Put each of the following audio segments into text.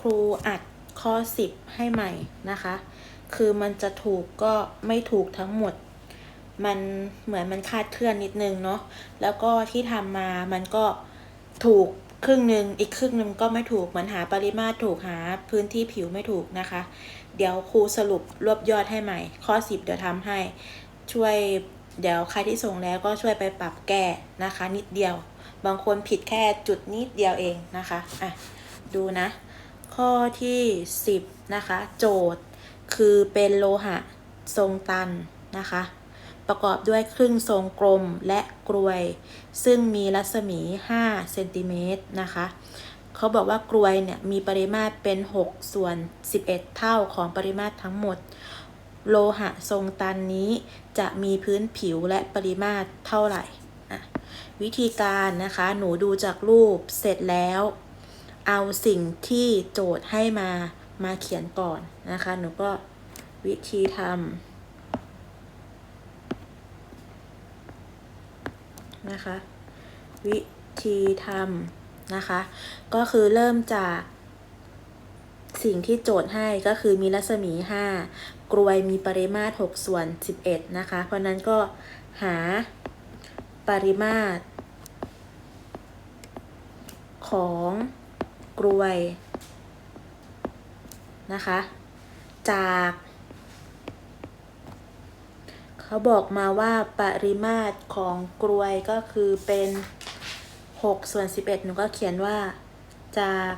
ครูอัดข้อ 10 ให้ใหม่นะคะ คือมันจะถูกก็ไม่ถูกทั้งหมด มันเหมือนมันคาดเคลื่อนนิดนึงเนาะ แล้วก็ที่ทำมามันก็ถูกครึ่งหนึ่งอีกครึ่งหนึ่งก็ไม่ถูก เหมือนหาปริมาตรถูกหาพื้นที่ผิวไม่ถูกนะคะ เดี๋ยวครูสรุปรวบยอดให้ใหม่ ข้อ 10 เดี๋ยวทำให้ช่วยเดี๋ยวใครที่ส่งแล้วก็ช่วยไปปรับแก้นะคะ นิดเดียว บางคนผิดแค่จุดนิดเดียวเองนะคะอะดูนะ ข้อที่ 10 นะคะ โจทย์คือเป็นโลหะทรงตันนะคะ ประกอบด้วยครึ่งทรงกลมและกรวย ซึ่งมีรัศมี 5 เซนติเมตรนะคะเขาบอกว่ากรวยเนี่ยมีปริมาตรเป็น 6 ส่วน 11 เท่าของปริมาตรทั้งหมด โลหะทรงตันนี้จะมีพื้นผิวและปริมาตรเท่าไหร่ วิธีการนะคะ หนูดูจากรูปเสร็จแล้ว เอาสิ่งที่โจทย์ให้มามาเขียนก่อนนะคะ หนูก็วิธีทำนะคะ วิธีทำนะคะ ก็คือเริ่มจากสิ่งที่โจทย์ให้ก็คือมีรัศมี 5 กรวยมีปริมาตร 6 ส่วน 11 นะคะ เพราะนั้นก็หาปริมาตรของ กรวยนะคะ จาก เขาบอกมาว่าปริมาตรของกรวยก็คือเป็น6ส่วน11 หนูก็เขียนว่า จาก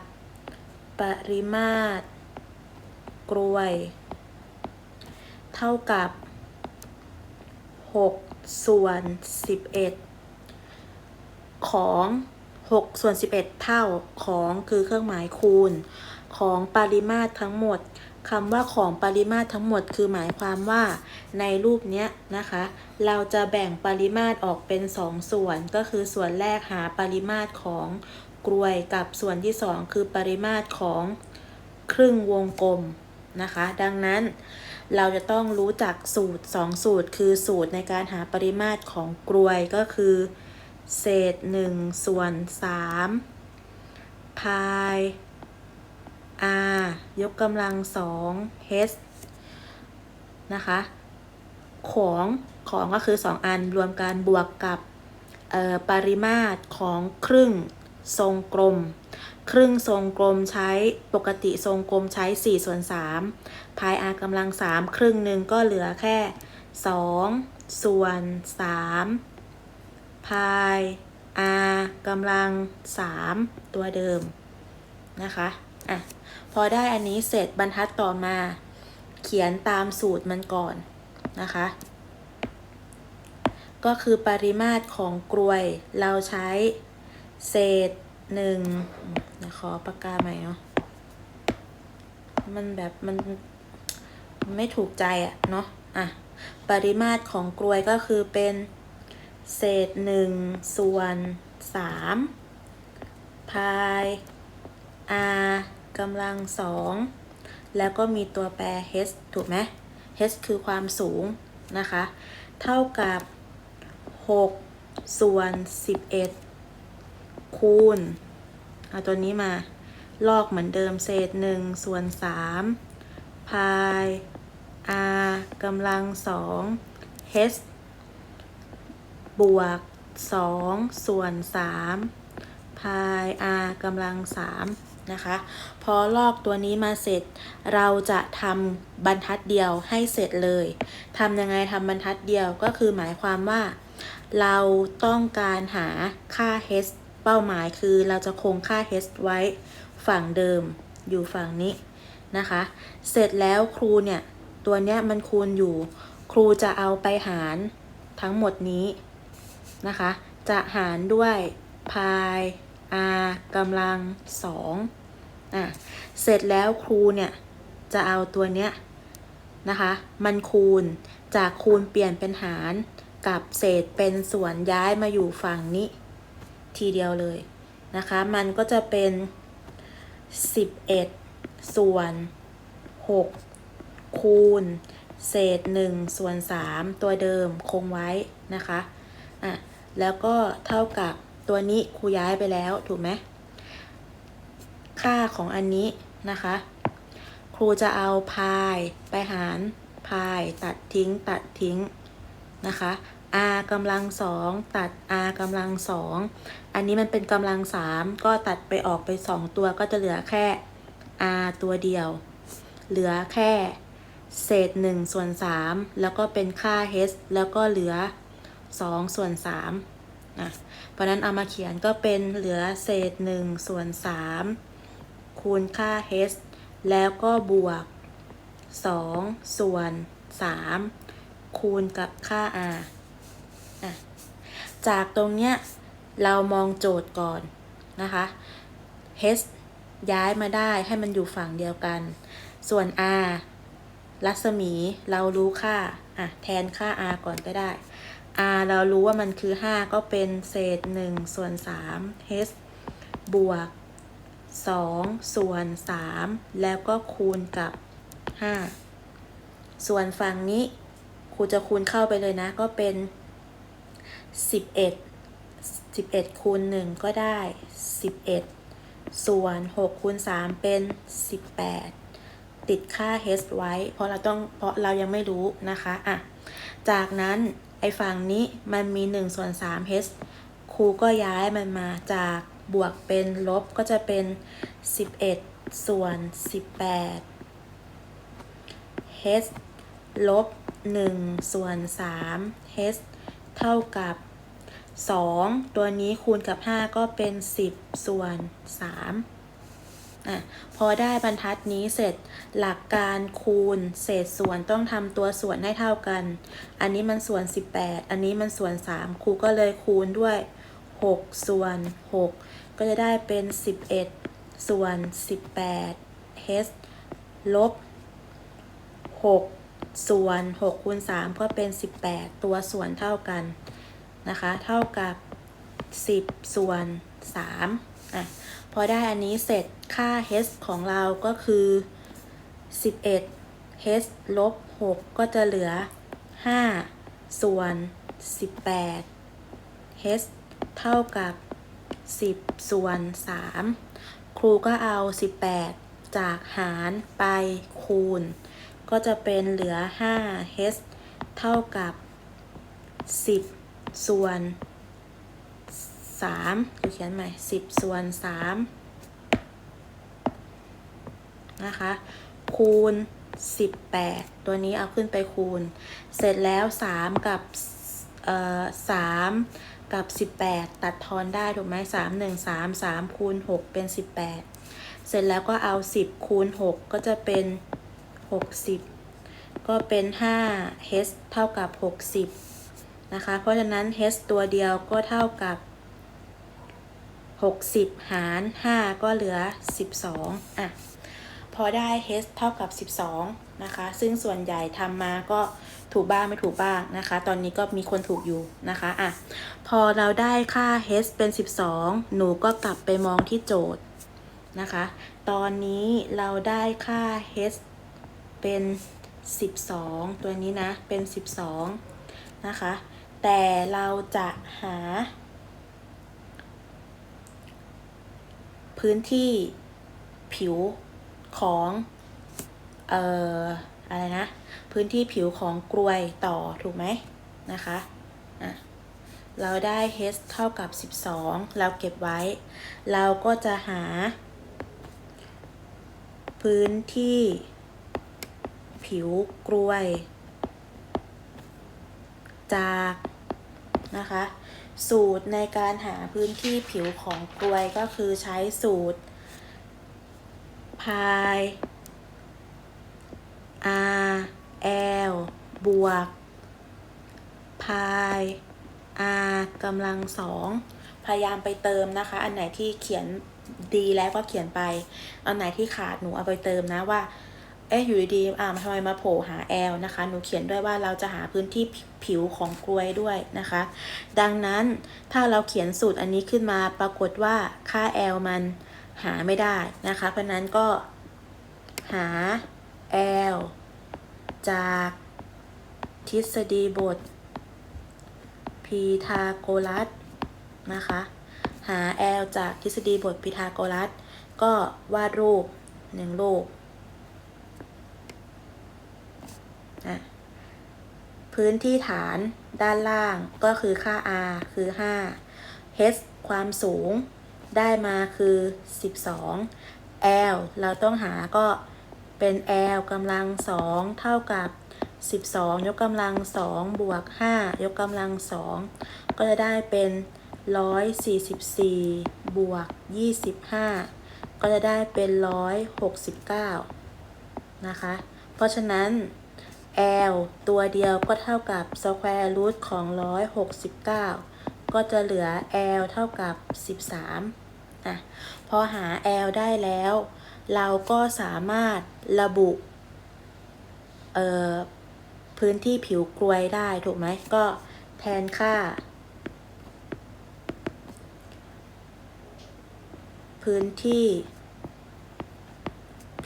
ปริมาตรกรวย เท่ากับ 6 ส่วน 11 ของ 6ส่วน11 เท่าของคือเครื่องหมายคูณ ของปริมาตรทั้งหมดคำว่าของปริมาตรทั้งหมดคือหมายความว่าในรูปนี้นะคะ เราจะแบ่งปริมาตรออกเป็น 2 ส่วน ก็คือส่วนแรกหาปริมาตรของกรวยกับส่วนที่ 2 คือปริมาตรของครึ่งวงกลมนะคะ ดังนั้นเราจะต้องรู้จักสูตร 2 สูตร คือสูตรในการหาปริมาตรของกรวยก็คือ เศษ1ส่วน3พาย r ยกกำลัง2 h นะคะ ของของก็คือ 2 อันรวมกันบวกกับปริมาตรของครึ่งทรงกลม ครึ่งทรงกลมใช้ปกติทรงกลมใช้4ส่วน3พาย r กำลัง 3 ครึ่งหนึ่งก็เหลือแค่ 2 ส่วน3 พาย r กำลัง 3 ตัวเดิมนะคะอะพอได้อันนี้เสร็จบรรทัดต่อมา เขียนตามสูตรมันก่อนนะคะ ก็คือปริมาตรของกลวยเราใช้เศษหนึ่งขอปากกาใหม่เนาะมันแบบมันไม่ถูกใจอะเนาะอะปริมาตรของกลวยก็คือเป็น เศษหนึ่งส่วนสามพาย r กำลังสองแล้วก็มีตัวแปร h ถูกไหม h คือความสูงนะคะ เท่ากับ 6 ส่วน 11 คูณ เอาตัวนี้มา ลอกเหมือนเดิมเศษ 1 ส่วน 3 พาย r กำลังสอง h บวก 2 ส่วน 3 พาย r กำลัง 3 นะคะ พอลอกตัวนี้มาเสร็จ เราจะทำบรรทัดเดียวให้เสร็จเลยทำยังไงทำบรรทัดเดียวก็คือหมายความว่า เราต้องการหาค่า h เป้าหมายคือเราจะคงค่า h ไว้ฝั่งเดิมอยู่ฝั่งนี้นะคะ เสร็จแล้วครูเนี่ย ตัวเนี้ยมันคูณอยู่ ครูจะเอาไปหารทั้งหมดนี้ นะคะ จะหารด้วยพาย r กำลังสองอะเสร็จแล้วครูเนี่ยจะเอาตัวเนี้ยนะคะมันคูณจากคูณเปลี่ยนเป็นหารกับเศษเป็นส่วนย้ายมาอยู่ฝั่งนี้ ทีเดียวเลยนะคะ มันก็จะเป็น 11 ส่วน 6 คูณ เศษ 1 ส่วน 3 ตัวเดิมคงไว้นะคะอะ แล้วก็เท่ากับตัวนี้ครูย้ายไปแล้วถูกไหมค่าของอันนี้นะคะ ครูจะเอาพายไปหารพายตัดทิ้งตัดทิ้งนะคะ r กำลังสองตัด r กำลังสองอันนี้มันเป็นกำลังสามก็ตัดไปออกไปสองตัวก็จะเหลือแค่ r ตัวเดียว เหลือแค่ เศษ1ส่วน3แล้วก็เป็นค่า h แล้วก็เหลือ 2 ส่วน3นะเพราะนั้นเอามาเขียนก็เป็นเหลือเศษ 1 ส่วน 3 คูณค่า h แล้วก็บวก 2 ส่วน 3 คูณกับค่า r อะจากตรงเนี้ยเรามองโจทย์ก่อนนะคะ h ย้ายมาได้ให้มันอยู่ฝั่งเดียวกัน ส่วน r รัศมีเรารู้ค่า อะ แทนค่า r ก่อนก็ได้ r เรารู้ว่ามันคือ 5 ก็เป็นเศษ 1 ส่วน 3 h บวก 2 ส่วน 3 แล้วก็คูณกับ 5 ส่วนฝั่งนี้ครูจะคูณเข้าไปเลยนะ ก็เป็น 11 11 คูณ 1 ก็ได้ 11 ส่วน 6 คูณ 3 เป็น 18 ติดค่า h ไว้ เพราะเราต้องเพราะเรายังไม่รู้นะคะอะจากนั้น ไอฝั่งนี้มันมี1ส่วน3 h ครูก็ย้ายมันมาจากบวกเป็นลบก็จะเป็น 11 ส่วน 18 h ลบ1ส่วน3 h เท่ากับ 2 ตัวนี้คูณกับ 5 ก็เป็น 10 ส่วน 3 อะพอได้บรรทัดนี้เสร็จหลักการคูณ เศษส่วนต้องทำตัวส่วนให้เท่ากัน อันนี้มันส่วน 18 อันนี้มันส่วน 3 ครูก็เลยคูณด้วย 6 ส่วน 6 ก็จะได้เป็น 11 ส่วน 18 h ลบ 6 ส่วน 6 คูณ 3 ก็เป็น 18 ตัวส่วนเท่ากันนะคะ เท่ากับ 10 ส่วน3อะพอได้อันนี้เสร็จ ค่า h ของเราก็คือ 11 h ลบ 6 ก็จะเหลือ 5 ส่วน 18 h เท่ากับ 10 ส่วน 3 ครูก็เอา 18 จากหารไปคูณ ก็จะเป็นเหลือ 5 h เท่ากับ 10 ส่วน3ดูเขียนใหม่ 10 ส่วน 3 นะคะ คูณ 18 ตัวนี้เอาขึ้นไปคูณ เสร็จแล้ว 3 กับเอ่อ3กับ 18 ตัดทอนได้ถูกไหม3 1 3 3คูณ 6 เป็น 18 เสร็จแล้วก็เอา 10 คูณ 6 ก็จะเป็น 60 ก็เป็น5 h เท่ากับ 60 นะคะ เพราะฉะนั้น h ตัวเดียวก็เท่ากับ 60 หาร 5 ก็เหลือ 12 อะ อได้ h เท่ากับ 12 นะคะ ซึ่งส่วนใหญ่ทำมาก็ถูกบ้างไม่ถูกบ้างนะคะ ตอนนี้ก็มีคนถูกอยู่นะคะอะพอเราได้ค่า h เป็น 12 หนูก็กลับไปมองที่โจทย์นะคะ ตอนนี้เราได้ค่า h เป็น 12 ตัวนี้นะเป็น 12 นะคะ แต่เราจะหา พื้นที่ผิว ของเอ่ออะไรนะ พื้นที่ผิวของกลวยต่อถูกไหมนะคะอะเราได้ h เท่ากับ 12 เราเก็บไว้ เราก็จะหา พื้นที่ ผิวกลวย จากนะคะ สูตรในการหาพื้นที่ผิวของกลวยก็คือใช้สูตร พาย r l บวก พาย r กำลังสอง พยายามไปเติมนะคะ อันไหนที่เขียนดีแล้วก็เขียนไป อันไหนที่ขาดหนูเอาไปเติมนะว่า เอ๊ะอยู่ดีๆอ่าทำไมมาโผล่หา L นะคะ หนูเขียนด้วยว่าเราจะหาพื้นที่ผิวของกลวยด้วยนะคะ ดังนั้นถ้าเราเขียนสูตรอันนี้ขึ้นมาปรากฏว่าค่า L มัน หาไม่ได้นะคะ เพราะนั้นก็หา L จากทฤษฎีบท พีทาโกรัสนะคะ หา L จากทฤษฎีบทพีทาโกรัส ก็วาดรูปหนึ่งลูกอะพื้นที่ฐานด้านล่างก็คือค่า r คือ 5 h ความสูง ได้มาคือ 12 l เราต้องหาก็เป็น l กำลัง2เท่ากับ 12 ยกกำลัง2บวก 5 ยกกำลัง2ก็จะได้เป็น 144 บวก 25 ก็จะได้เป็น 169 นะคะ เพราะฉะนั้น l ตัวเดียวก็เท่ากับ square root ของ 169 ก็จะเหลือ l เท่ากับ 13 อะพอหา l ได้แล้ว เราก็สามารถระบุพื้นที่ผิวกรวยได้ถูกไหมก็แทนค่า พื้นที่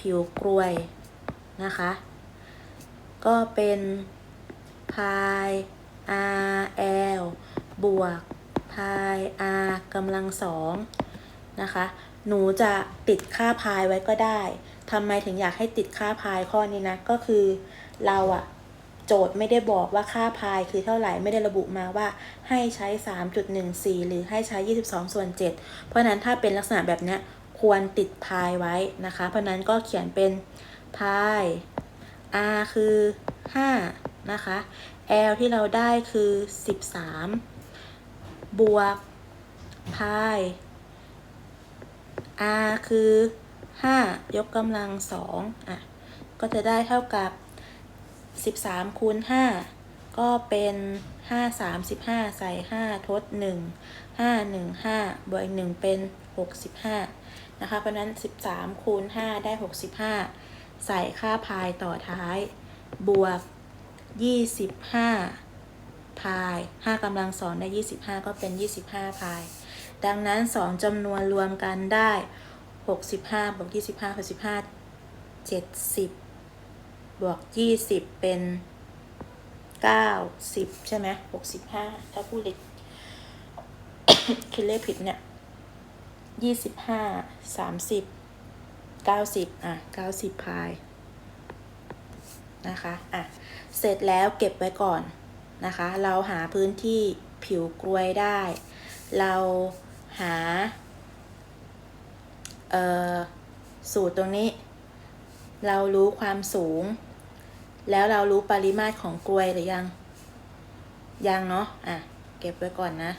ผิวกรวยนะคะ ก็เป็นพาย r l บวกพาย r กำลังสอง นะคะ หนูจะติดค่าพายไว้ก็ได้ ทำไมถึงอยากให้ติดค่าพายข้อนี้นะ ก็คือเราอะโจทย์ไม่ได้บอกว่าค่าพายคือเท่าไหร่ไม่ได้ระบุมาว่าให้ใช้ 3.14 หรือให้ใช้ 22 ส่วน 7 เพราะนั้นถ้าเป็นลักษณะแบบเนี้ยควรติดพายไว้นะคะ เพราะฉะนั้นก็เขียนเป็นพาย r คือ 5 นะคะ l ที่เราได้คือ 13 บวกพาย r คือ 5 ยกกำลัง2อะ ก็จะได้เท่ากับ 13คูณ5ก็เป็น 5 3 15 ใส่ 5 ทด 1 5 1 5 บวกอีก 1 เป็น 65 นะคะ เพราะฉะนั้น 13คูณ5ได้ 65 ใส่ค่าพายต่อท้าย บวก 25 พาย 5กำลังสองได้ 25 ก็เป็น 25 พาย ดังนั้น 2จำนวนรวมกันได้ 65บวก25 65 70 บวก 20 เป็น 90 ใช่ไหม65 ถ้าพูดเล็กคิดเลขผิดเนี่ย 25 30 90 อะ 90 พาย นะคะ อะ เสร็จแล้วเก็บไว้ก่อนนะคะ เราหาพื้นที่ผิวกรวยได้ เรา หาเอ่อสูตรตรงนี้ เรารู้ความสูง แล้วเรารู้ปริมาตรของกลวยหรือยัง ยังเนาะอะ เก็บไว้ก่อนนะ